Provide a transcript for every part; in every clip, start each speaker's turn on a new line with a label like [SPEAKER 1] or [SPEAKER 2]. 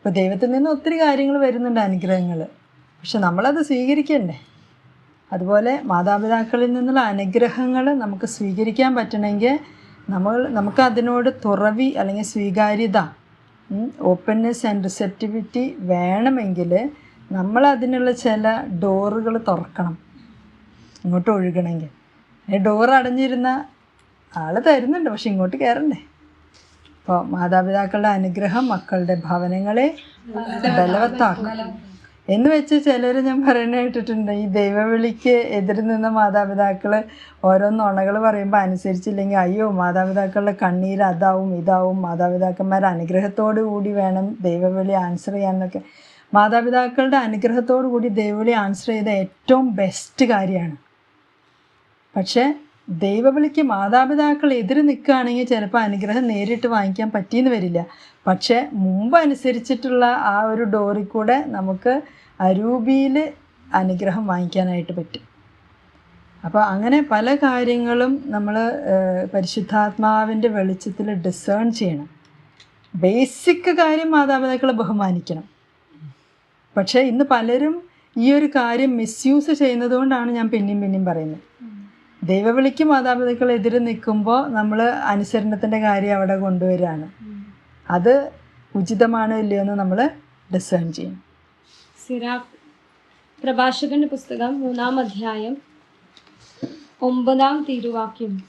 [SPEAKER 1] ഇപ്പോൾ ദൈവത്തിൽ നിന്ന് ഒത്തിരി കാര്യങ്ങൾ വരുന്നുണ്ട് അനുഗ്രഹങ്ങൾ പക്ഷെ നമ്മളത് സ്വീകരിക്കണ്ടേ? അതുപോലെ മാതാപിതാക്കളിൽ നിന്നുള്ള അനുഗ്രഹങ്ങൾ നമുക്ക് സ്വീകരിക്കാൻ പറ്റണമെങ്കിൽ നമ്മൾ നമുക്ക് അതിനോട് തുറവി അല്ലെങ്കിൽ സ്വീകാര്യത ഓപ്പൺനെസ് ആൻഡ് റിസെപ്റ്റിവിറ്റി വേണമെങ്കിൽ നമ്മൾ അതിനുള്ള ചില ഡോറുകൾ തുറക്കണം. ഇങ്ങോട്ട് ഒഴുകണമെങ്കിൽ. ഡോർ അടഞ്ഞിരുന്ന ആൾ തരുന്നുണ്ട് പക്ഷെ ഇങ്ങോട്ട് കയറണ്ടേ? അപ്പോൾ മാതാപിതാക്കളുടെ അനുഗ്രഹം മക്കളുടെ ഭവനങ്ങളെ ബലവത്താക്കും. എന്ന് വെച്ച് ചിലർ ഞാൻ പറയുന്ന കേട്ടിട്ടുണ്ട് ഈ ദൈവവിളിക്ക് എതിര് നിന്ന മാതാപിതാക്കൾ ഓരോ നുണകൾ പറയുമ്പോൾ അനുസരിച്ചില്ലെങ്കിൽ അയ്യോ മാതാപിതാക്കളുടെ കണ്ണീർ അതാവും ഇതാവും മാതാപിതാക്കന്മാർ അനുഗ്രഹത്തോടു കൂടി വേണം ദൈവവിളി ആൻസർ ചെയ്യാനൊക്കെ മാതാപിതാക്കളുടെ അനുഗ്രഹത്തോടു കൂടി ദൈവവിളി ആൻസർ ചെയ്ത ഏറ്റവും ബെസ്റ്റ് കാര്യമാണ്. പക്ഷേ ദൈവവിളിക്ക് മാതാപിതാക്കൾ എതിര് നിൽക്കുകയാണെങ്കിൽ ചിലപ്പോൾ അനുഗ്രഹം നേരിട്ട് വാങ്ങിക്കാൻ പറ്റിയെന്ന് വരില്ല. പക്ഷേ മുമ്പ് അനുസരിച്ചിട്ടുള്ള ആ ഒരു ഡോറിൽ കൂടെ നമുക്ക് അരൂപിയിൽ അനുഗ്രഹം വാങ്ങിക്കാനായിട്ട് പറ്റും. അപ്പോൾ അങ്ങനെ പല കാര്യങ്ങളും നമ്മൾ പരിശുദ്ധാത്മാവിന്റെ വെളിച്ചത്തിൽ ഡിസേൺ ചെയ്യണം. ബേസിക് കാര്യം മാതാപിതാക്കളെ ബഹുമാനിക്കണം. പക്ഷേ ഇന്ന് പലരും ഈ ഒരു കാര്യം മിസ്യൂസ് ചെയ്യുന്നത് കൊണ്ടാണ് ഞാൻ പിന്നെയും പിന്നെയും പറയുന്നത്. ദൈവവിളിക്ക് മാതാപിതാക്കൾ എതിര് നിൽക്കുമ്പോൾ നമ്മൾ അനുസരണത്തിന്റെ കാര്യം അവിടെ കൊണ്ടുവരികയാണ്. അത് ഉചിതമാണോ ഇല്ലയോ എന്ന് നമ്മൾ ഡിസേൺ ചെയ്യും.
[SPEAKER 2] സിറാഖ് പ്രഭാഷകന്റെ പുസ്തകം മൂന്നാം അധ്യായം ഒമ്പതാം തിരുവാക്യം.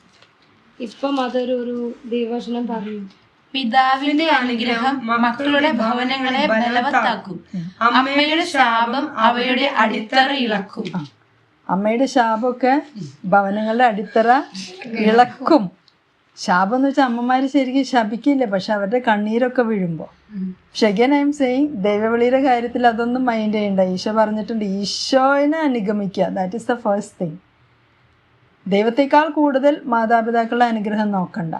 [SPEAKER 2] ഇപ്പം അതൊരു ഒരു ദൈവവചനം പറയും.
[SPEAKER 3] പിതാവിന്റെ അനുഗ്രഹം മക്കളുടെ ഭവനങ്ങളെ ബലവത്താക്കും. അമ്മയുടെ ശാപം അവയുടെ അടിത്തറ ഇളക്കും.
[SPEAKER 1] അമ്മയുടെ ശാപമൊക്കെ ഭവനങ്ങളുടെ അടിത്തറ ഇളക്കും. ശാപം എന്ന് വെച്ചാൽ അമ്മമാർ ശരിക്കും ശപിക്കില്ല പക്ഷെ അവരുടെ കണ്ണീരൊക്കെ വീഴുമ്പോൾ പക്ഷെ ഐ എം സെയിങ് ദൈവവിളിയുടെ കാര്യത്തിൽ അതൊന്നും മൈൻഡ് ചെയ്യണ്ട. ഈശോ പറഞ്ഞിട്ടുണ്ട് ഈശോനെ അനുഗമിക്കുക. That is the first thing ദൈവത്തെക്കാൾ കൂടുതൽ മാതാപിതാക്കളുടെ അനുഗ്രഹം നോക്കണ്ട.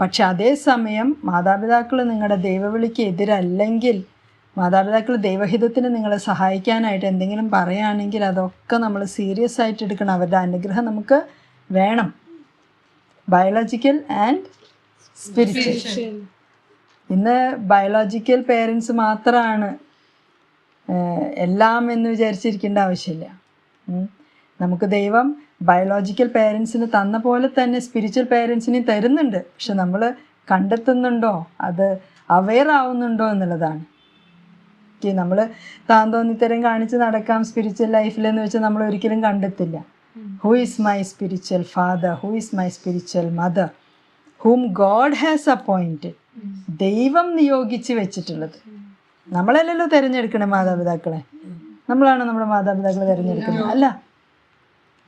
[SPEAKER 1] പക്ഷെ അതേസമയം മാതാപിതാക്കൾ നിങ്ങളുടെ ദൈവവിളിക്ക് എതിരല്ലെങ്കിൽ മാതാപിതാക്കൾ ദൈവഹിതത്തിന് നിങ്ങളെ സഹായിക്കാനായിട്ട് എന്തെങ്കിലും പറയുകയാണെങ്കിൽ അതൊക്കെ നമ്മൾ സീരിയസ് ആയിട്ട് എടുക്കണം. അവരുടെ അനുഗ്രഹം നമുക്ക് വേണം. ബയോളജിക്കൽ ആൻഡ് സ്പിരിച്വൽ ഇന്ന് ബയോളജിക്കൽ പേരൻസ് മാത്രമാണ് എല്ലാം എന്ന് വിചാരിച്ചിരിക്കേണ്ട ആവശ്യമില്ല. നമുക്ക് ദൈവം ബയോളജിക്കൽ പേരൻസിന് തന്ന പോലെ തന്നെ സ്പിരിച്വൽ പേരൻസിനെയും തരുന്നുണ്ട്. പക്ഷെ നമ്മൾ കണ്ടെത്തുന്നുണ്ടോ? അത് അവെയർ ആവുന്നുണ്ടോ എന്നുള്ളതാണ്. നമ്മൾ താൻ തോന്നിത്തരം കാണിച്ച് നടക്കാം സ്പിരിച്വൽ ലൈഫിൽ എന്ന് വെച്ചാൽ നമ്മൾ ഒരിക്കലും കണ്ടെത്തില്ല. Who is my spiritual father who is my spiritual mother whom God has appointed ദൈവം നിയോഗിച്ച് വെച്ചിട്ടുള്ളത്. നമ്മളല്ലല്ലോ തിരഞ്ഞെടുക്കണേ മാതാപിതാക്കളെ? നമ്മളാണ് നമ്മുടെ മാതാപിതാക്കളെ തിരഞ്ഞെടുക്കുന്നത്? അല്ല.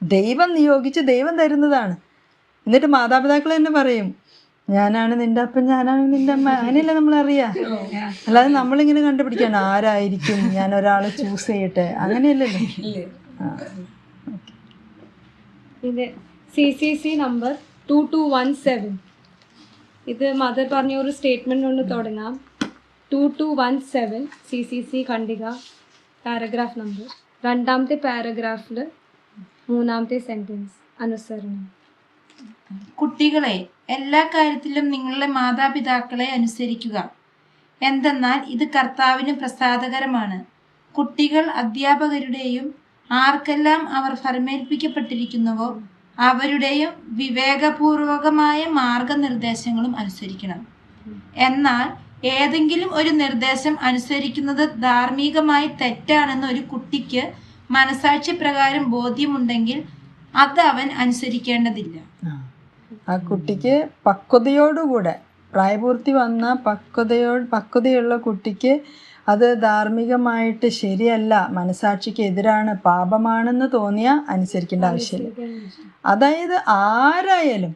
[SPEAKER 1] ദൈവം നിയോഗിച്ച് ദൈവം തരുന്നതാണ്. എന്നിട്ട് മാതാപിതാക്കൾ തന്നെ പറയും ഞാനാണ് നിന്റെ അപ്പൻ ഞാനാണ് നിന്റെ അമ്മ. അങ്ങനെയല്ലേ നമ്മൾ അറിയാ അല്ലാതെ നമ്മളിങ്ങനെ കണ്ടുപിടിക്കാണ് ആരായിരിക്കും? ഞാൻ ഒരാളെ ചൂസ് ചെയ്യട്ടെ? അങ്ങനെയല്ലല്ലോ.
[SPEAKER 2] ഇത് C C C number two two one seven ഇത് മദർ പറഞ്ഞ ഒരു സ്റ്റേറ്റ്മെന്റ് കൊണ്ട് തുടങ്ങാം. Two two one seven C C C ഖണ്ഡിക paragraph number രണ്ടാമത്തെ പാരഗ്രാഫിൽ മൂന്നാമത്തെ സെന്റൻസ് അനുസരണം.
[SPEAKER 3] കുട്ടികളെ എല്ലാ കാര്യത്തിലും നിങ്ങളുടെ മാതാപിതാക്കളെ അനുസരിക്കുക. എന്തെന്നാൽ ഇത് കർത്താവിന് പ്രസാദകരമാണ്. കുട്ടികൾ അധ്യാപകരുടെയും ആർക്കെല്ലാം അവർ ഫർമേൽപ്പിക്കപ്പെട്ടിരിക്കുന്നുവോ അവരുടെയും വിവേകപൂർവകമായ മാർഗനിർദ്ദേശങ്ങളും അനുസരിക്കണം. എന്നാൽ ഏതെങ്കിലും ഒരു നിർദ്ദേശം അനുസരിക്കുന്നത് ധാർമ്മികമായി തെറ്റാണെന്ന് ഒരു കുട്ടിക്ക് മനസാക്ഷി പ്രകാരം ബോധ്യമുണ്ടെങ്കിൽ അത് അവൻ അനുസരിക്കേണ്ടതില്ല.
[SPEAKER 1] ആ. കുട്ടിക്ക് പക്വതയോടുകൂടെ പ്രായപൂർത്തി വന്ന പക്വതയോ പക്വതയുള്ള കുട്ടിക്ക് അത് ധാർമ്മികമായിട്ട് ശരിയല്ല മനസാക്ഷിക്ക് എതിരാണ് പാപമാണെന്ന് തോന്നിയ അനുസരിക്കേണ്ട ആവശ്യമില്ല. അതായത് ആരായാലും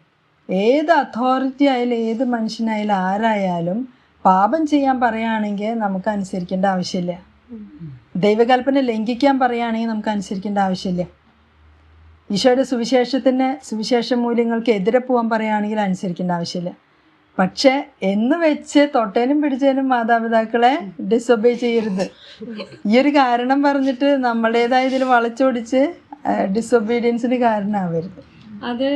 [SPEAKER 1] ഏത് അതോറിറ്റി ആയാലും ഏത് മനുഷ്യനായാലും ആരായാലും പാപം ചെയ്യാൻ പറയുകയാണെങ്കിൽ നമുക്ക് അനുസരിക്കേണ്ട ആവശ്യമില്ല. ദൈവകൽപ്പന ലംഘിക്കാൻ പറയുകയാണെങ്കിൽ നമുക്ക് അനുസരിക്കേണ്ട ആവശ്യമില്ല. ഈശോയുടെ സുവിശേഷത്തിന് സുവിശേഷ മൂല്യങ്ങൾക്ക് എതിരെ പോകാൻ പറയുകയാണെങ്കിൽ അനുസരിക്കേണ്ട ആവശ്യമില്ല. പക്ഷെ എന്ന് വെച്ച് തൊട്ടേനും പിടിച്ചേനും മാതാപിതാക്കളെ ഡിസൊബേ ചെയ്യരുത്. ഈ ഒരു കാരണം പറഞ്ഞിട്ട് നമ്മുടേതായ ഇതിൽ വളച്ചൊടിച്ച് ഡിസൊബീഡിയൻസിന് കാരണമാവരുത്.
[SPEAKER 2] അത്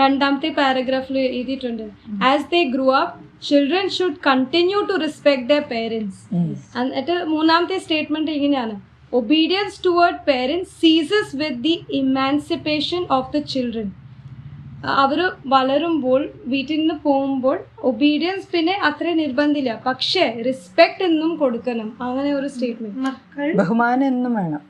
[SPEAKER 2] രണ്ടാമത്തെ പാരഗ്രാഫിൽ എഴുതിയിട്ടുണ്ട്. As they grew up children should continue to respect the parents എന്നിട്ട് മൂന്നാമത്തെ സ്റ്റേറ്റ്മെന്റ് ഇങ്ങനെയാണ്. Obedience toward parents ceases with the emancipation of the children അവർ വളരുമ്പോൾ വീട്ടിൽ നിന്ന് പോകുമ്പോൾ ഒബീഡിയൻസ് പിന്നെ അത്ര നിർബന്ധമില്ല. പക്ഷേ റെസ്പെക്ട് എന്നും കൊടുക്കണം. അങ്ങനെ ഒരു സ്റ്റേറ്റ്മെന്റ്
[SPEAKER 4] മക്കൾ
[SPEAKER 1] ബഹുമാനം എന്നും വേണം.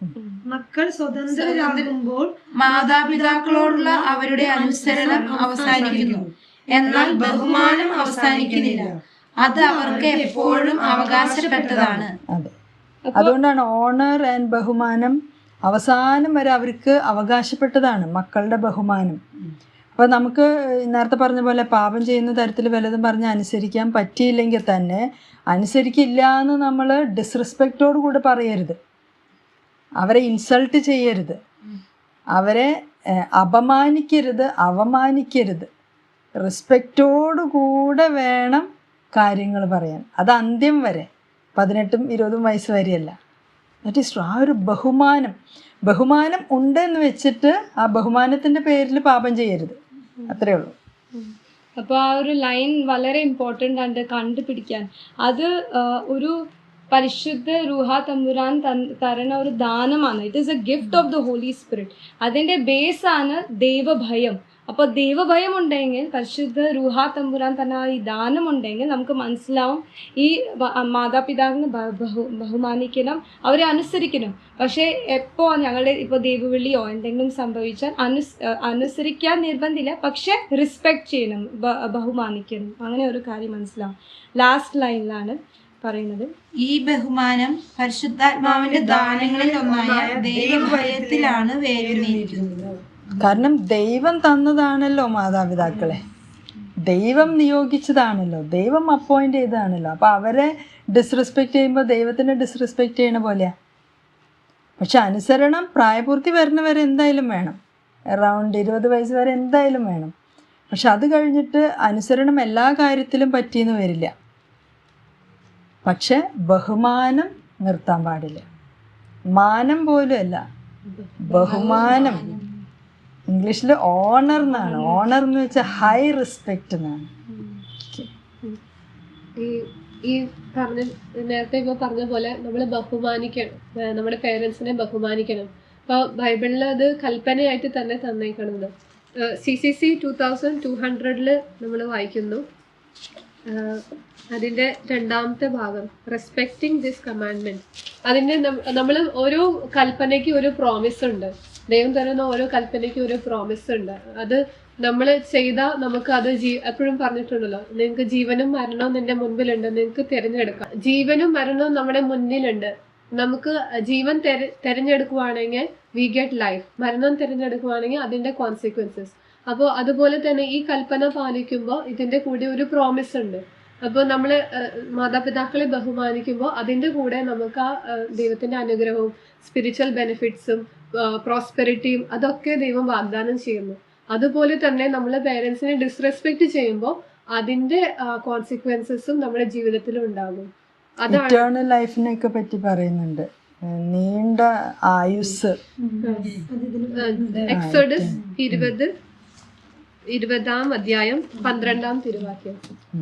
[SPEAKER 4] മക്കൾ സ്വതന്ത്രരാകുമ്പോൾ
[SPEAKER 3] മാതാപിതാക്കളോടുള്ള അവരുടെ അനുസരണം അവസാനിക്കുന്നു. എന്നാൽ ബഹുമാനം അവസാനിക്കുന്നില്ല. അത് അവർക്ക് എപ്പോഴും അവകാശപ്പെട്ടതാണ്.
[SPEAKER 1] അതെ. അതുകൊണ്ടാണ് ഓണർ ആൻഡ് ബഹുമാനം അവസാനം വരെ അവർക്ക് അവകാശപ്പെട്ടതാണ് മക്കളുടെ ബഹുമാനം. അപ്പോൾ നമുക്ക് നേരത്തെ പറഞ്ഞ പോലെ പാപം ചെയ്യുന്ന തരത്തിൽ വല്ലതും പറഞ്ഞ് അനുസരിക്കാൻ പറ്റിയില്ലെങ്കിൽ തന്നെ അനുസരിക്കില്ല എന്ന് നമ്മൾ ഡിസ്റെസ്പെക്റ്റോട് കൂടെ പറയരുത്. അവരെ ഇൻസൾട്ട് ചെയ്യരുത്. അവരെ അപമാനിക്കരുത് അവമാനിക്കരുത്. റെസ്പെക്റ്റോടുകൂടെ വേണം കാര്യങ്ങൾ പറയാൻ. അത് അന്ത്യം വരെ. പതിനെട്ടും ഇരുപതും വയസ്സ് വരെയല്ല. ദറ്റ് ഈസ് ആ ഒരു ബഹുമാനം. ബഹുമാനം ഉണ്ട് എന്ന് വെച്ചിട്ട് ആ ബഹുമാനത്തിന്റെ പേരിൽ പാപം ചെയ്യരുത്. അത്രേ ഉള്ളൂ.
[SPEAKER 2] അപ്പോൾ ആ ഒരു ലൈൻ വളരെ ഇമ്പോർട്ടന്റ് ആണ് കണ്ടുപിടിക്കാൻ. അത് ഒരു പരിശുദ്ധ രൂഹ തമ്പുരാൻ തരണ ഒരു ദാനമാണ്. It is a gift of the Holy Spirit അതിന്റെ ബേസാണ് ദൈവഭയം. അപ്പോൾ ദൈവഭയം ഉണ്ടെങ്കിൽ പരിശുദ്ധ രൂഹാ തമ്പുരാൻ തന്നെ ഈ ദാനം ഉണ്ടെങ്കിൽ നമുക്ക് മനസ്സിലാവും. ഈ മാതാപിതാവിനെ ബഹുമാനിക്കണം അവരെ അനുസരിക്കണം. പക്ഷേ എപ്പോൾ ഞങ്ങളുടെ ഇപ്പോൾ ദൈവവിളിയോ എന്തെങ്കിലും സംഭവിച്ചാൽ അനുസ് അനുസരിക്കാൻ നിർബന്ധമില്ല പക്ഷേ റിസ്പെക്ട് ചെയ്യണം ബഹുമാനിക്കണം. അങ്ങനെ ഒരു കാര്യം മനസ്സിലാവും. ലാസ്റ്റ് ലൈനിലാണ് പറയുന്നത്.
[SPEAKER 3] ഈ ബഹുമാനം പരിശുദ്ധാത്മാവിന്റെ ദാനങ്ങളിൽ ഒന്നായ ദൈവഭയത്തിലാണ് വേരുന്നിരിക്കുന്നത്
[SPEAKER 1] കാരണം ദൈവം തന്നതാണല്ലോ മാതാപിതാക്കളെ. ദൈവം നിയോഗിച്ചതാണല്ലോ. ദൈവം അപ്പോയിന്റ് ചെയ്തതാണല്ലോ. അപ്പോൾ അവരെ ഡിസ്റെസ്പെക്ട് ചെയ്യുമ്പോൾ ദൈവത്തിനെ ഡിസ്റെസ്പെക്ട് ചെയ്യണ പോലെയാ. പക്ഷെ അനുസരണം പ്രായപൂർത്തി വരുന്നവരെ എന്തായാലും വേണം. അറൗണ്ട് ഇരുപത് വയസ്സ് വരെ എന്തായാലും വേണം. പക്ഷെ അത് കഴിഞ്ഞിട്ട് അനുസരണം എല്ലാ കാര്യത്തിലും പറ്റിയെന്ന് വരില്ല. പക്ഷെ ബഹുമാനം നിർത്താൻ പാടില്ല. മാനം പോലും അല്ല. ബഹുമാനം. ഇംഗ്ലീഷിൽ ഓണർ എന്നാണ് ഓണർ എന്ന് വെച്ചാൽ ഹൈ റെസ്പെക്റ്റ് എന്നാണ്
[SPEAKER 5] ഈ പറഞ്ഞ നേരത്തെ ഇപ്പോൾ പറഞ്ഞ പോലെ നമ്മൾ ബഹുമാനിക്കണം. നമ്മുടെ പേരൻസിനെ ബഹുമാനിക്കണം. അപ്പോൾ ബൈബിളിൽ അത് കൽപ്പനയായിട്ട് തന്നെ തന്നേക്കണത്. C C C two thousand two ഹൺഡ്രഡിൽ നമ്മൾ വായിക്കുന്നു. അതിന്റെ രണ്ടാമത്തെ ഭാഗം റെസ്പെക്റ്റിംഗ് ദിസ് കമാൻഡ്മെന്റ് അതിന്റെ നമ്മൾ ഓരോ കൽപ്പനയ്ക്ക് ഒരു പ്രോമിസ് ഉണ്ട്. ദൈവം തരുന്ന ഓരോ കൽപ്പനയ്ക്കും ഒരു പ്രോമിസ് ഉണ്ട്. അത് നമ്മൾ ചെയ്താൽ നമുക്ക് അത് ജീ എപ്പോഴും പറഞ്ഞിട്ടുണ്ടല്ലോ നിങ്ങൾക്ക് ജീവനും മരണവും നിന്റെ മുൻപിലുണ്ട് നിങ്ങൾക്ക് തിരഞ്ഞെടുക്കാം. ജീവനും മരണവും നമ്മുടെ മുന്നിലുണ്ട്. നമുക്ക് ജീവൻ തെര തിരഞ്ഞെടുക്കുവാണെങ്കിൽ വി ഗെറ്റ് ലൈഫ് മരണം തിരഞ്ഞെടുക്കുവാണെങ്കിൽ അതിന്റെ കോൺസിക്വൻസസ് അപ്പോൾ അതുപോലെ തന്നെ ഈ കൽപ്പന പാലിക്കുമ്പോൾ ഇതിന്റെ കൂടെ ഒരു പ്രോമിസ് ഉണ്ട്. അപ്പോൾ നമ്മൾ മാതാപിതാക്കളെ ബഹുമാനിക്കുമ്പോൾ അതിന്റെ കൂടെ നമുക്ക് ആ ദൈവത്തിന്റെ അനുഗ്രഹവും സ്പിരിച്വൽ ബെനിഫിറ്റ്സും പ്രോസ്പെരിറ്റിയും അതൊക്കെ ദൈവം വാഗ്ദാനം ചെയ്യുന്നു. അതുപോലെ തന്നെ നമ്മൾ പേരൻസിനെ ഡിസ്റെസ്പെക്ട് ചെയ്യുമ്പോൾ അതിന്റെ കോൺസിക്വൻസസും നമ്മുടെ ജീവിതത്തിൽ ഉണ്ടാകും. അതാണ്
[SPEAKER 1] ഇറ്റേണൽ ലൈഫിനെയൊക്കെ പറ്റി പറയുന്നുണ്ട്. നീണ്ട ആയുസ്.
[SPEAKER 5] എക്സോഡസ് ഇരുപത് ഇരുപതാം അധ്യായം പന്ത്രണ്ടാം തിരുവാക്യം.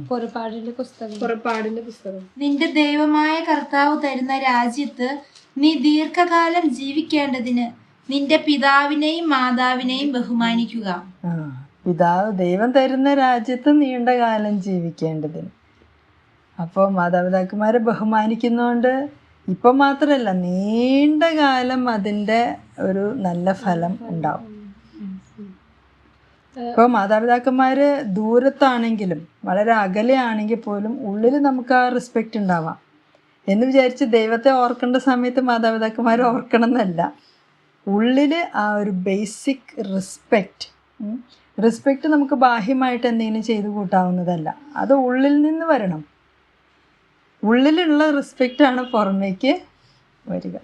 [SPEAKER 2] പുറപ്പാടിന്റെ പുസ്തകം.
[SPEAKER 5] പുറപ്പാടിന്റെ പുസ്തകം.
[SPEAKER 3] നിന്റെ ദൈവമായ കർത്താവ് തരുന്ന രാജ്യത്ത് നീ ദീർഘകാലം ജീവിക്കേണ്ടതിന് നിന്റെ പിതാവിനെയും മാതാവിനെയും ബഹുമാനിക്കുക.
[SPEAKER 1] പിതാവ് ദൈവം തരുന്ന രാജ്യത്ത് നീണ്ട കാലം ജീവിക്കേണ്ടതിന്. അപ്പോൾ മാതാപിതാക്കന്മാരെ ബഹുമാനിക്കുന്നതുകൊണ്ട് ഇപ്പം മാത്രമല്ല നീണ്ട കാലം അതിന്റെ ഒരു നല്ല ഫലം ഉണ്ടാവും. ഇപ്പോൾ മാതാപിതാക്കന്മാർ ദൂരത്താണെങ്കിലും വളരെ അകലെയാണെങ്കിൽ പോലും ഉള്ളിൽ നമുക്ക് ആ റെസ്പെക്റ്റ് ഉണ്ടാവാം. എന്ന് വിചാരിച്ച് ദൈവത്തെ ഓർക്കേണ്ട സമയത്ത് മാതാപിതാക്കന്മാർ ഓർക്കണം എന്നല്ല ഉള്ളിൽ ആ ഒരു ബേസിക് റെസ്പെക്റ്റ് റെസ്പെക്റ്റ് നമുക്ക് ബാഹ്യമായിട്ട് എന്തെങ്കിലും ചെയ്തു കൂട്ടാവുന്നതല്ല. അത് ഉള്ളിൽ നിന്ന് വരണം. ഉള്ളിലുള്ള റെസ്പെക്റ്റാണ് പുറമേക്ക് വരിക.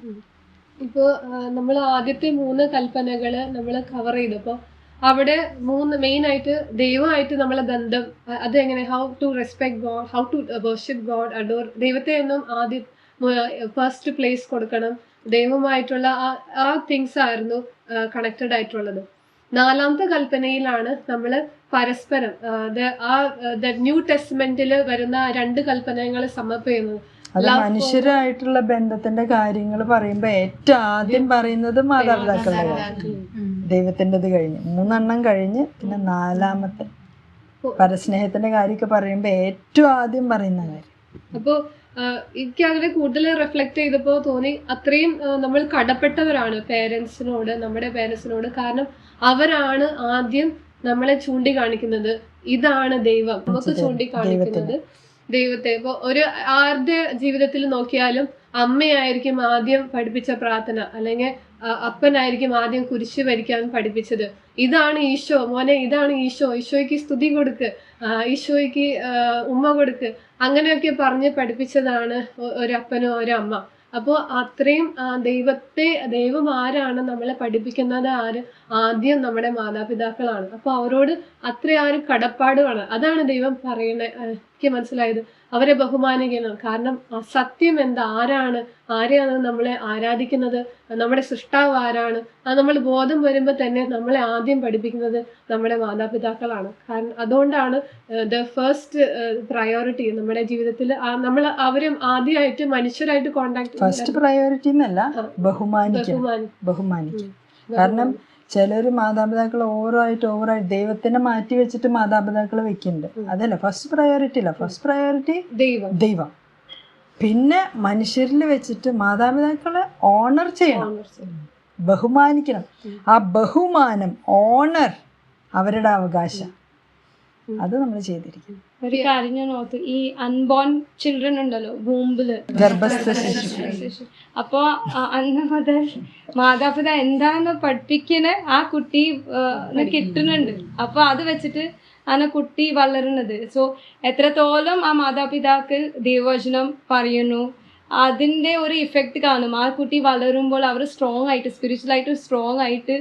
[SPEAKER 5] ഇപ്പോൾ നമ്മൾ ആദ്യത്തെ മൂന്ന് കൽപ്പനകൾ നമ്മൾ കവർ ചെയ്തപ്പോൾ അവിടെ മൂന്ന് മെയിൻ ആയിട്ട് ദൈവമായിട്ട് നമ്മളെ ബന്ധം അത് എങ്ങനെ how to respect God how to worship God adore ദൈവത്തെ ഒന്നും ആദ്യം ഫസ്റ്റ് പ്ലേസ് കൊടുക്കണം. ദൈവമായിട്ടുള്ള ആ ആ തിങ്സ് ആയിരുന്നു കണക്റ്റഡ് ആയിട്ടുള്ളത്. നാലാമത്തെ കൽപ്പനയിലാണ് നമ്മൾ പരസ്പരം ആ, ദ ന്യൂ ടെസ്റ്റ്മെന്റിൽ വരുന്ന രണ്ട് കൽപ്പനകൾ സമർപ്പിക്കുന്നത്
[SPEAKER 1] അത് മനുഷ്യരായിട്ടുള്ള ബന്ധത്തിന്റെ കാര്യങ്ങൾ പറയുമ്പോ ഏറ്റവും ആദ്യം പറയുന്നത് മാതാപിതാക്കളുടെ ദൈവത്തിന്റെത് കഴിഞ്ഞ്. മൂന്നെണ്ണം കഴിഞ്ഞ് പിന്നെ നാലാമത്തെ. പരസ്നേഹത്തിന്റെ കാര്യമൊക്കെ പറയുമ്പോൾ ഏറ്റവും ആദ്യം പറയുന്ന കാര്യം.
[SPEAKER 5] അപ്പോൾ എനിക്ക് അങ്ങനെ കൂടുതൽ റിഫ്ലക്ട് ചെയ്തപ്പോൾ തോന്നി അത്രയും നമ്മൾ കടപ്പെട്ടവരാണ് പേരൻസിനോട് നമ്മുടെ പേരൻസിനോട് കാരണം അവരാണ് ആദ്യം നമ്മളെ ചൂണ്ടിക്കാണിക്കുന്നത്. ഇതാണ് ദൈവം. നമുക്ക് ചൂണ്ടിക്കാണിക്കുന്നത് ദൈവത്തെ. ഇപ്പോൾ ഒരു ആരുടെ ജീവിതത്തിൽ നോക്കിയാലും അമ്മയായിരിക്കും ആദ്യം പഠിപ്പിച്ച പ്രാർത്ഥന. അല്ലെങ്കിൽ അപ്പനായിരിക്കും ആദ്യം കുരിശ് വരിക്കാൻ പഠിപ്പിച്ചത്. ഇതാണ് ഈശോ. മോനെ ഇതാണ് ഈശോ. ഈശോയ്ക്ക് സ്തുതി കൊടുക്ക്. ഈശോയ്ക്ക് ഉമ്മ കൊടുക്ക്. അങ്ങനെയൊക്കെ പറഞ്ഞ് പഠിപ്പിച്ചതാണ് ഒരപ്പനോ ഒരമ്മ. ഒരു അപ്പോൾ അത്രയും ദൈവത്തെ ദൈവം ആരാണ് നമ്മളെ പഠിപ്പിക്കുന്നത്? ആര്? ആദ്യം നമ്മുടെ മാതാപിതാക്കളാണ്. അപ്പോൾ അവരോട് അത്രയാരും കടപ്പാടുമാണ്. അതാണ് ദൈവം പറയുന്നത് എനിക്ക് മനസ്സിലായത്. അവരെ ബഹുമാനിക്കണം കാരണം ആ സത്യം എന്താ ആരാണ് ആരെയാണ് നമ്മളെ ആരാധിക്കുന്നത് നമ്മുടെ സൃഷ്ടാവ് ആരാണ് അത് നമ്മൾ ബോധം വരുമ്പോൾ തന്നെ നമ്മളെ ആദ്യം പഠിപ്പിക്കുന്നത് നമ്മുടെ മാതാപിതാക്കളാണ്. കാരണം അതുകൊണ്ടാണ് ദ ഫസ്റ്റ് പ്രയോറിറ്റി നമ്മുടെ ജീവിതത്തിൽ നമ്മൾ അവരും ആദ്യമായിട്ട് മനുഷ്യരായിട്ട് കോണ്ടാക്ട്
[SPEAKER 1] ഫസ്റ്റ് പ്രയോറിറ്റി എന്നല്ല. ബഹുമാനിക്കും കാരണം ചിലർ മാതാപിതാക്കൾ ഓവറായിട്ട് ഓവറായിട്ട് ദൈവത്തിനെ മാറ്റി വെച്ചിട്ട് മാതാപിതാക്കൾ വെക്കുന്നുണ്ട്. അതല്ല ഫസ്റ്റ് പ്രയോറിറ്റി അല്ല. ഫസ്റ്റ് പ്രയോറിറ്റി
[SPEAKER 5] ദൈവം.
[SPEAKER 1] ദൈവം. പിന്നെ മനുഷ്യരിൽ വെച്ചിട്ട് മാതാപിതാക്കളെ ഓണർ ചെയ്യണം. ബഹുമാനിക്കണം. ആ ബഹുമാനം ഓണർ അവരുടെ അവകാശം. അത് നമ്മൾ ചെയ്തിരിക്കും.
[SPEAKER 2] ഒരു കാര്യം ഞാൻ ഓർത്തു ഈ അൺബോൺ ചിൽഡ്രൻ ഉണ്ടല്ലോ വൂമ്പിൽ
[SPEAKER 1] ഗർഭസ്ഥ ശിശു.
[SPEAKER 2] അപ്പോ അന്ന് മുതൽ മാതാപിതാ എന്താന്ന് പഠിപ്പിക്കണ ആ കുട്ടി കിട്ടുന്നുണ്ട്. അപ്പൊ അത് വെച്ചിട്ട് ആണ് കുട്ടി വളരുന്നത്. സോ എത്രത്തോളം ആ മാതാപിതാക്കൾ ദൈവവചനം പറയുന്നു അതിന്റെ ഒരു ഇഫക്റ്റ് കാണും. ആ കുട്ടി വളരുമ്പോൾ അവർ സ്ട്രോങ് ആയിട്ട് സ്പിരിച്വൽ ആയിട്ട് സ്ട്രോങ് ആയിട്ട്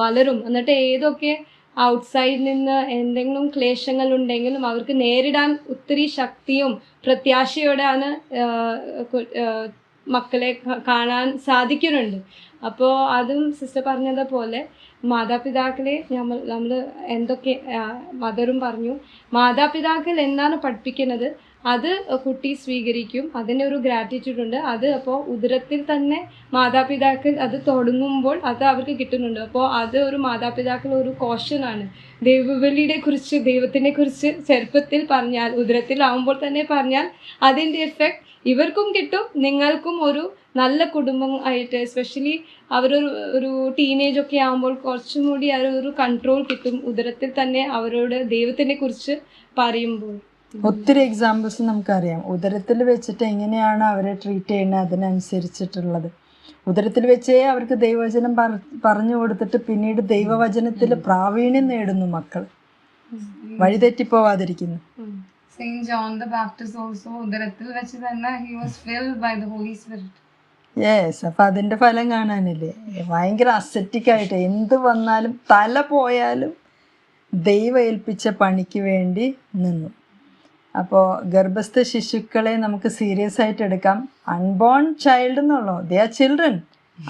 [SPEAKER 2] വളരും. എന്നിട്ട് ഏതൊക്കെ ഔട്ട്സൈഡിൽ നിന്ന് എന്തെങ്കിലും ക്ലേശങ്ങൾ ഉണ്ടെങ്കിലും അവർക്ക് നേരിടാൻ ഒത്തിരി ശക്തിയും പ്രത്യാശയോടെയാണ് മക്കളെ കാണാൻ സാധിക്കുന്നുണ്ട്. അപ്പോൾ അതും സിസ്റ്റർ പറഞ്ഞതുപോലെ മാതാപിതാക്കളെ നമ്മൾ നമ്മൾ എന്തൊക്കെ മദറും പറഞ്ഞു. മാതാപിതാക്കൾ എന്താണ് പഠിപ്പിക്കുന്നത്? അത് കുട്ടി സ്വീകരിക്കും. അതിനൊരു ഗ്രാറ്റിറ്റ്യൂഡ് ഉണ്ട്. അത് അപ്പോൾ ഉദരത്തിൽ തന്നെ മാതാപിതാക്കൾ അത് തുടങ്ങുമ്പോൾ അത് അവർക്ക് കിട്ടുന്നുണ്ട്. അപ്പോൾ അത് ഒരു മാതാപിതാക്കൾ ഒരു കോഷനാണ് ദൈവവിളിയെ കുറിച്ച് ദൈവത്തിനെ കുറിച്ച് ചെറുപ്പത്തിൽ പറഞ്ഞാൽ ഉദരത്തിലാവുമ്പോൾ തന്നെ പറഞ്ഞാൽ അതിന്റെ എഫക്റ്റ് ഇവർക്കും കിട്ടും. നിങ്ങൾക്കും ഒരു നല്ല കുടുംബം ആയിട്ട് എസ്പെഷ്യലി അവരൊരു ഒരു ടീനേജ് ഒക്കെ ആകുമ്പോൾ കുറച്ചും കൂടി ആ ഒരു കൺട്രോൾ കിട്ടും. ഉദരത്തിൽ തന്നെ അവരോട് ദൈവത്തിനെ കുറിച്ച് പറയുമ്പോൾ.
[SPEAKER 1] ഒത്തിരി എക്സാമ്പിൾസ് നമുക്കറിയാം. ഉദരത്തിൽ വെച്ചിട്ട് എങ്ങനെയാണ് അവരെ ട്രീറ്റ് ചെയ്യുന്നത് അതിനനുസരിച്ചിട്ടുള്ളത്. ഉദരത്തിൽ വെച്ചേ അവർക്ക് ദൈവവചനം പറ പറഞ്ഞു കൊടുത്തിട്ട് പിന്നീട് ദൈവവചനത്തിൽ പ്രാവീണ്യം നേടുന്നു മക്കൾ വഴിതെറ്റിപ്പോവാതിരിക്കുന്നു
[SPEAKER 6] ഉദരത്തിൽ വെച്ച് തന്നെ Spirit.
[SPEAKER 1] യെസ് അപ്പൊ അതിന്റെ ഫലം കാണാനില്ലേ? ഭയങ്കര അസറ്റിക് ആയിട്ട് എന്ത് വന്നാലും തല പോയാലും ദൈവ ഏൽപ്പിച്ച പണിക്ക് വേണ്ടി നിന്നു. അപ്പോൾ ഗർഭസ്ഥ ശിശുക്കളെ നമുക്ക് സീരിയസ് ആയിട്ട് എടുക്കാം. അൺബോൺ ചൈൽഡ് എന്നുള്ളോ ദേ ആർ ചിൽഡ്രൻ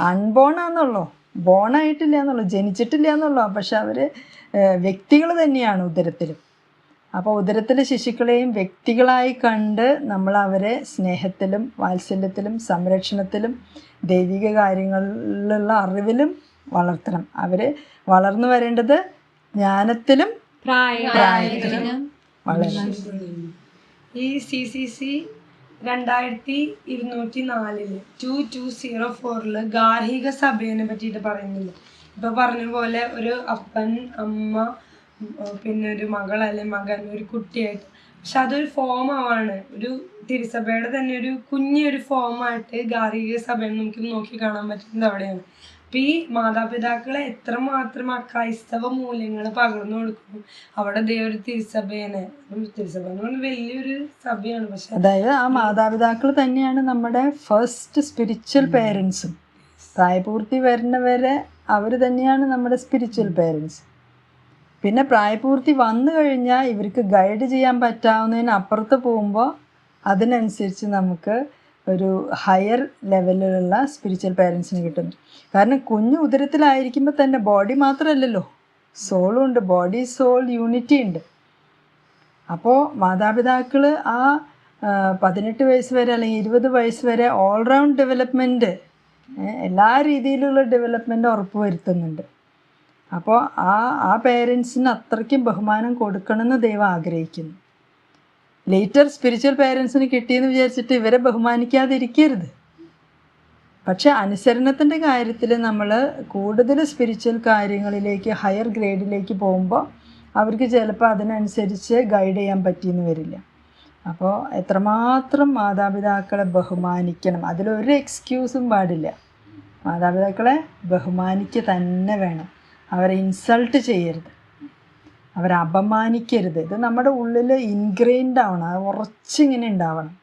[SPEAKER 1] അൺബോൺ ആണെന്നുള്ളോ ബോൺ ആയിട്ടില്ല എന്നുള്ളൂ? ജനിച്ചിട്ടില്ല എന്നുള്ളൂ? പക്ഷെ അവർ വ്യക്തികൾ തന്നെയാണ് ഉദരത്തിലും. അപ്പോൾ ഉദരത്തിലെ ശിശുക്കളെയും വ്യക്തികളായി കണ്ട് നമ്മൾ അവരെ സ്നേഹത്തിലും വാത്സല്യത്തിലും സംരക്ഷണത്തിലും ദൈവിക കാര്യങ്ങളിലുള്ള അറിവിലും വളർത്തണം. അവർ വളർന്നു വരേണ്ടത് ജ്ഞാനത്തിലും
[SPEAKER 2] പ്രായം
[SPEAKER 4] ഈ സി സി സി രണ്ടായിരത്തി ഇരുന്നൂറ്റി നാലിൽ ടു ടു സീറോ ഫോറിൽ ഗാർഹിക സഭയെ പറ്റിയിട്ട് പറയുന്നില്ല ഇപ്പൊ പറഞ്ഞ പോലെ ഒരു അപ്പൻ അമ്മ പിന്നെ ഒരു മകൾ അല്ലെ മകൻ ഒരു കുട്ടിയായിട്ട്. പക്ഷെ അതൊരു ഫോം ആവാണ് ഒരു തിരുസഭയുടെ തന്നെ ഒരു കുഞ്ഞൊരു ഫോമായിട്ട് ഗാർഹിക സഭയെ നമുക്ക് നോക്കി കാണാൻ പറ്റുന്നത് അവിടെയാണ്. അപ്പൊ ഈ മാതാപിതാക്കളെ എത്രമാത്രം ആ ക്രൈസ്തവ മൂല്യങ്ങൾ പകർന്നു കൊടുക്കുന്നു. അവിടെ ദൈവം തിരുസഭയാണ് തിരുസഭ എന്ന് പറഞ്ഞാൽ വലിയൊരു സഭയാണ്. പക്ഷെ
[SPEAKER 1] അതായത് ആ മാതാപിതാക്കൾ തന്നെയാണ് നമ്മുടെ ഫസ്റ്റ് സ്പിരിച്വൽ പേരൻസും പ്രായപൂർത്തി വരുന്നവരെ അവർ തന്നെയാണ് നമ്മുടെ സ്പിരിച്വൽ പേരൻസ് പിന്നെ പ്രായപൂർത്തി വന്നു കഴിഞ്ഞാൽ ഇവർക്ക് ഗൈഡ് ചെയ്യാൻ പറ്റാവുന്നതിന് അപ്പുറത്ത് പോകുമ്പോൾ അതിനനുസരിച്ച് നമുക്ക് ഒരു ഹയർ ലെവലിലുള്ള സ്പിരിച്വൽ പേരൻസിന് കിട്ടുന്നു കാരണം കുഞ്ഞ് ഉദരത്തിലായിരിക്കുമ്പോൾ തന്നെ ബോഡി മാത്രമല്ലല്ലോ സോളും ഉണ്ട് ബോഡി സോൾ യൂണിറ്റി ഉണ്ട്. അപ്പോൾ മാതാപിതാക്കൾ ആ പതിനെട്ട് വയസ്സ് വരെ അല്ലെങ്കിൽ ഇരുപത് വയസ്സ് വരെ ഓൾറൗണ്ട് ഡെവലപ്മെന്റ് എല്ലാ രീതിയിലുള്ള ഡെവലപ്മെന്റ് ഉറപ്പ് വരുത്തുന്നുണ്ട്. അപ്പോൾ ആ ആ പേരൻസിന് അത്രയ്ക്കും ബഹുമാനം കൊടുക്കണമെന്ന് ദൈവം ആഗ്രഹിക്കുന്നു. ലേറ്റർ സ്പിരിച്വൽ പേരൻസിന് കിട്ടിയെന്ന് വിചാരിച്ചിട്ട് ഇവരെ ബഹുമാനിക്കാതിരിക്കരുത്. പക്ഷെ അനുസരണത്തിന്റെ കാര്യത്തിൽ നമ്മൾ കൂടുതൽ സ്പിരിച്വൽ കാര്യങ്ങളിലേക്ക് ഹയർ ഗ്രേഡിലേക്ക് പോകുമ്പോൾ അവർക്ക് ചിലപ്പോൾ അതിനനുസരിച്ച് ഗൈഡ് ചെയ്യാൻ പറ്റിയെന്ന് വരില്ല. അപ്പോൾ എത്രമാത്രം മാതാപിതാക്കളെ ബഹുമാനിക്കണം അതിലൊരു എക്സ്ക്യൂസും പാടില്ല. മാതാപിതാക്കളെ ബഹുമാനിക്കുക തന്നെ വേണം. അവരെ ഇൻസൾട്ട് ചെയ്യരുത്. അവരെ അപമാനിക്കരുത് ഇത് നമ്മുടെ ഉള്ളിൽ ഇൻഗ്രെയിൻഡ് ആവണം. അത് ഉറച്ചിങ്ങനെ ഉണ്ടാവണം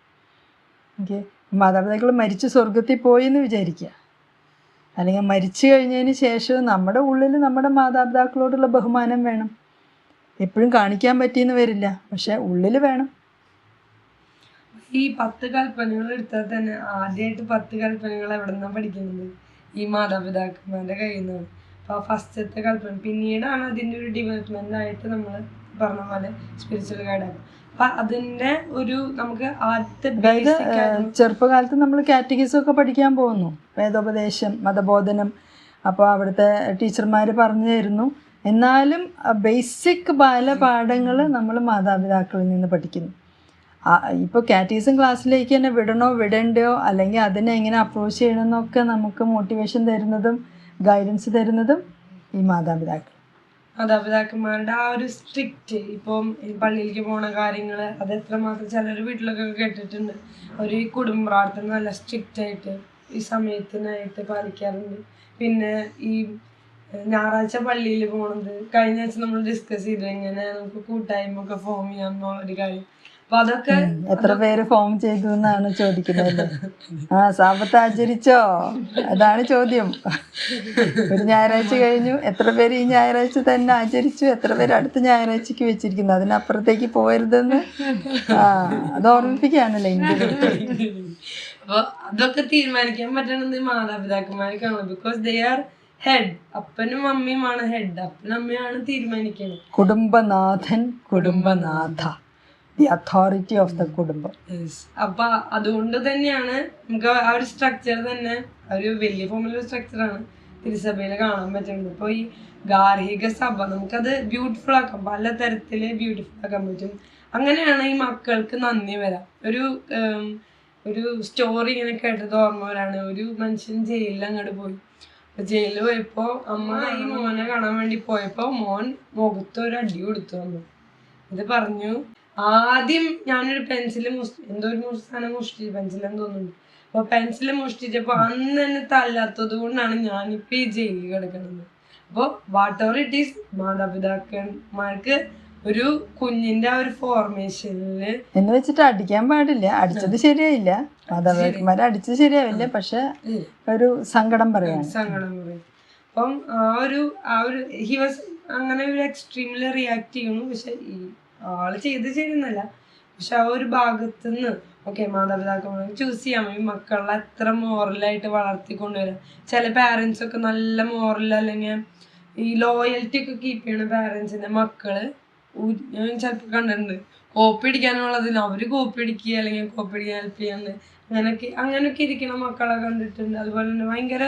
[SPEAKER 1] ഓക്കെ? മാതാപിതാക്കൾ മരിച്ച് സ്വർഗത്തിൽ പോയി എന്ന് വിചാരിക്കുക അല്ലെങ്കിൽ മരിച്ചു കഴിഞ്ഞതിന് ശേഷം നമ്മുടെ ഉള്ളിൽ നമ്മുടെ മാതാപിതാക്കളോടുള്ള ബഹുമാനം വേണം. എപ്പോഴും കാണിക്കാൻ പറ്റിയെന്ന് വരില്ല. പക്ഷെ ഉള്ളിൽ വേണം.
[SPEAKER 4] ഈ പത്ത് കൽപ്പനകൾ എടുത്താൽ തന്നെ ആദ്യമായിട്ട് പത്ത് കൽപ്പനകൾ എവിടെ നിന്നാണ് പഠിക്കുന്നത്? ഈ മാതാപിതാക്കന്മാരുടെ കയ്യിൽ നിന്നാണ് ഫസ്റ്റത്തെ കൽപ്പന പിന്നീടാണ് അതിന്റെ ഒരു ഡെവലപ്മെന്റ് ആയിട്ട് നമ്മൾ പറഞ്ഞ പോലെ സ്പിരിച്വൽ ഗൈഡാണ് അപ്പം അതിന്റെ ഒരു നമുക്ക് ആദ്യത്തെ
[SPEAKER 1] ചെറുപ്പകാലത്ത് നമ്മൾ കാറ്റഗീസും ഒക്കെ പഠിക്കാൻ പോകുന്നു. വേദോപദേശം മതബോധനം. അപ്പോൾ അവിടുത്തെ ടീച്ചർമാർ പറഞ്ഞു തരുന്നു. എന്നാലും ബേസിക് ബാലപാഠങ്ങൾ നമ്മൾ മാതാപിതാക്കളിൽ നിന്ന് പഠിക്കുന്നു. ഇപ്പോൾ കാറ്റീസും ക്ലാസ്സിലേക്ക് തന്നെ വിടണോ വിടണ്ടയോ അല്ലെങ്കിൽ അതിനെ എങ്ങനെ അപ്രോച്ച് ചെയ്യണമെന്നൊക്കെ നമുക്ക് മോട്ടിവേഷൻ തരുന്നതും ഗൈഡൻസ് തരുന്നതും ഈ മാതാപിതാക്കൾ.
[SPEAKER 4] മാതാപിതാക്കന്മാരുടെ ആ ഒരു സ്ട്രിക്റ്റ് ഇപ്പം പള്ളിയിലേക്ക് പോണ കാര്യങ്ങൾ അത് എത്രമാത്രം ചിലർ വീട്ടിലൊക്കെ കേട്ടിട്ടുണ്ട്. ഒരു കുടുംബ പ്രാർത്ഥന നല്ല സ്ട്രിക്റ്റ് ആയിട്ട് ഈ സമയത്തിനായിട്ട് പാലിക്കാറുണ്ട്. പിന്നെ ഈ ഞായറാഴ്ച പള്ളിയിൽ പോണത് കഴിഞ്ഞ ആഴ്ച നമ്മൾ ഡിസ്കസ് ചെയ്തു എങ്ങനെ നമുക്ക് കൂട്ടായ്മ ഒക്കെ ഫോം ചെയ്യാം എന്നുള്ളൊരു കാര്യം. അപ്പൊ അതൊക്കെ
[SPEAKER 1] എത്ര പേര് ഫോം ചെയ്തു എന്നാണ് ചോദിക്കുന്നത് ആ സാപത്ത് ആചരിച്ചോ? അതാണ് ചോദ്യം. ഒരു ഞായറാഴ്ച കഴിഞ്ഞു. എത്ര പേര് ഈ ഞായറാഴ്ച തന്നെ ആചരിച്ചു? എത്ര പേര് അടുത്ത ഞായറാഴ്ചക്ക് വെച്ചിരിക്കുന്നു? അതിനപ്പുറത്തേക്ക് പോയരുതെന്ന് ആ അത് ഓർമ്മിപ്പിക്കുകയാണല്ലോ ഇന്ത്യ
[SPEAKER 4] അപ്പൊ അതൊക്കെ തീരുമാനിക്കാൻ പറ്റണത് മാതാപിതാക്കന്മാർക്കാണ്. ബിക്കോസ് ദേ ആർ ഹെഡ് അപ്പനും അമ്മയുമാണ് ഹെഡ് അപ്പനും അമ്മയാണ് തീരുമാനിക്കുന്നത്
[SPEAKER 1] കുടുംബനാഥൻ കുടുംബനാഥ. ദി അതോറിറ്റി ഓഫ് ദ കുടുംബം.
[SPEAKER 4] അപ്പൊ അതുകൊണ്ട് തന്നെയാണ് നമുക്ക് ആ ഒരു സ്ട്രക്ചർ തന്നെ ഒരു വലിയ ഫോമിലുള്ള സ്ട്രക്ചറാണ് തിരുസഭയിൽ കാണാൻ പറ്റുന്നത്. ഇപ്പോൾ ഈ ഗാർഹിക സഭ നമുക്കത് ബ്യൂട്ടിഫുൾ ആക്കാം. പല തരത്തിൽ ബ്യൂട്ടിഫുൾ ആക്കാൻ പറ്റും. അങ്ങനെയാണ് ഈ മക്കൾക്ക് നന്ദി വരാം. ഒരു ഒരു സ്റ്റോറി ഇങ്ങനെ കേട്ടത് ഓർമ്മ വരാണ്. ഒരു മനുഷ്യൻ ജയിലിൽ അങ്ങോട്ട് പോയി. ജയിലിൽ പോയപ്പോ അമ്മ ഈ മോനെ കാണാൻ വേണ്ടി പോയപ്പോ മോൻ മുഖത്ത് ഒരു അടി കൊടുത്തു വന്നു. ഇത് പറഞ്ഞു ആദ്യം ഞാനൊരു പെൻസിൽ എന്തോ ഒരു സാധനം മോഷ്ടിച്ചു പെൻസിലെന്ന് തോന്നുന്നു. അപ്പൊ പെൻസിൽ മോഷ്ടിച്ചപ്പോ അന്ന് തന്നെ തല്ലാത്തത് കൊണ്ടാണ് ഞാനിപ്പോ ഈ ജയിലിൽ കിടക്കുന്നത്. അപ്പോൾ വാട്ട് എവർ ഇറ്റ് ഈസ് മാതാപിതാക്കന്മാർക്ക് ഒരു കുഞ്ഞിന്റെ ആ ഒരു ഫോർമേഷനിൽ
[SPEAKER 1] എന്ന് വെച്ചിട്ട് അടിക്കാൻ പാടില്ല. അടിച്ചത് ശരിയായില്ല. മാതാപിതാക്കന്മാരെ അടിച്ചത് ശരിയാവില്ല. പക്ഷെ ഒരു സങ്കടം പറയാം
[SPEAKER 4] സങ്കടം പറയും. അപ്പം ആ ഒരു ആ ഒരു ഹി വാസ് അങ്ങനെ ഒരു എക്സ്ട്രീമിൽ റിയാക്ട് ചെയ്യണു പക്ഷെ ആൾ ചെയ്ത് ചെയ്യുന്നല്ല പക്ഷെ ആ ഒരു ഭാഗത്ത് നിന്ന് ഓക്കെ മാതാപിതാക്കൾ ചൂസ് ചെയ്യാം ഈ മക്കളെ എത്ര മോറലായിട്ട് വളർത്തിക്കൊണ്ടുവരാം ചില പാരൻസ് ഒക്കെ നല്ല മോറൽ അല്ലെങ്കിൽ ഈ ലോയൽറ്റി ഒക്കെ കീപ്പ് ചെയ്യണ പാരൻസിന്റെ മക്കൾ ഞാൻ ചിലപ്പോൾ കണ്ടിട്ടുണ്ട്. കോപ്പി അടിക്കാനുള്ളതിന് അവർ കോപ്പി അടിക്കുക അല്ലെങ്കിൽ കോപ്പി അടിക്കാൻ ഹെൽപ്പ് ചെയ്യാണ്ട് അങ്ങനെയൊക്കെ അങ്ങനെയൊക്കെ ഇരിക്കണ മക്കളെ കണ്ടിട്ടുണ്ട്. അതുപോലെ തന്നെ ഭയങ്കര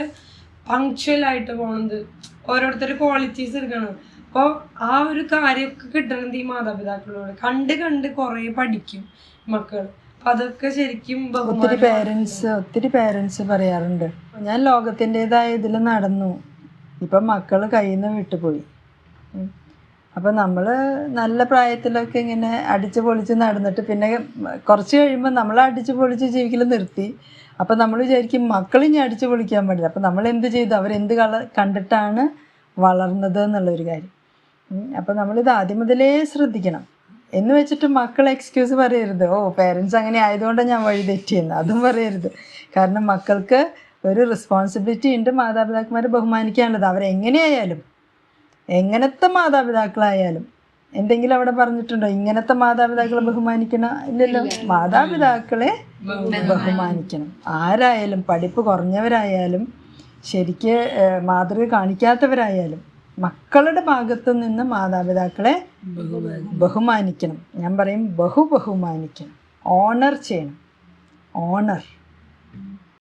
[SPEAKER 4] പങ്ക്ച്വൽ ആയിട്ട് പോണത്. ഓരോരുത്തരുടെ ക്വാളിറ്റീസ് എടുക്കണം. അപ്പോൾ ആ ഒരു കാര്യമൊക്കെ കിട്ടണത് ഈ മാതാപിതാക്കളോട്. കണ്ട് കണ്ട് കുറേ പഠിക്കും മക്കൾ അപ്പൊ അതൊക്കെ ശരിക്കും
[SPEAKER 1] ഒത്തിരി പേരൻസ് ഒത്തിരി പേരൻസ് പറയാറുണ്ട്. ഞാൻ ലോകത്തിന്റെതായ ഇതിൽ നടന്നു. ഇപ്പം മക്കൾ കയ്യിൽ നിന്ന് വിട്ടുപോയി. അപ്പം നമ്മൾ നല്ല പ്രായത്തിലൊക്കെ ഇങ്ങനെ അടിച്ച് പൊളിച്ച് നടന്നിട്ട് പിന്നെ കുറച്ച് കഴിയുമ്പോൾ നമ്മൾ അടിച്ച് പൊളിച്ച് ജീവിക്കൽ നിർത്തി. അപ്പം നമ്മൾ വിചാരിക്കും മക്കൾ ഇനി അടിച്ച് പൊളിക്കാൻ പാടില്ല. അപ്പം നമ്മൾ എന്ത് ചെയ്തു? അവരെന്ത് കള കണ്ടിട്ടാണ് വളർന്നത് എന്നുള്ളൊരു കാര്യം. അപ്പം നമ്മളിത് ആദ്യം മുതലേ ശ്രദ്ധിക്കണം. എന്ന് വെച്ചിട്ട് മക്കൾ എക്സ്ക്യൂസ് പറയരുത്. ഓ പേരൻസ് അങ്ങനെ ആയതുകൊണ്ടാണ് ഞാൻ വഴി തെറ്റിയെന്ന്. അതും പറയരുത്. കാരണം മക്കൾക്ക് ഒരു റെസ്പോൺസിബിലിറ്റി ഉണ്ട് മാതാപിതാക്കന്മാരെ ബഹുമാനിക്കാനുള്ളത്. അവരെങ്ങനെയായാലും എങ്ങനത്തെ മാതാപിതാക്കളായാലും എന്തെങ്കിലും അവിടെ പറഞ്ഞിട്ടുണ്ടോ? ഇങ്ങനത്തെ മാതാപിതാക്കളെ ബഹുമാനിക്കണം ഇല്ലല്ലോ? മാതാപിതാക്കളെ ബഹുമാനിക്കണം. ആരായാലും പഠിപ്പ് കുറഞ്ഞവരായാലും ശരിക്ക് മാതൃക കാണിക്കാത്തവരായാലും മക്കളുടെ ഭാഗത്തു നിന്ന് മാതാപിതാക്കളെ ബഹുമാനിക്കണം. ഞാൻ പറയും ബഹു ബഹുമാനിക്കണം ഓണർ ചെയ്യണം. ഓണർ.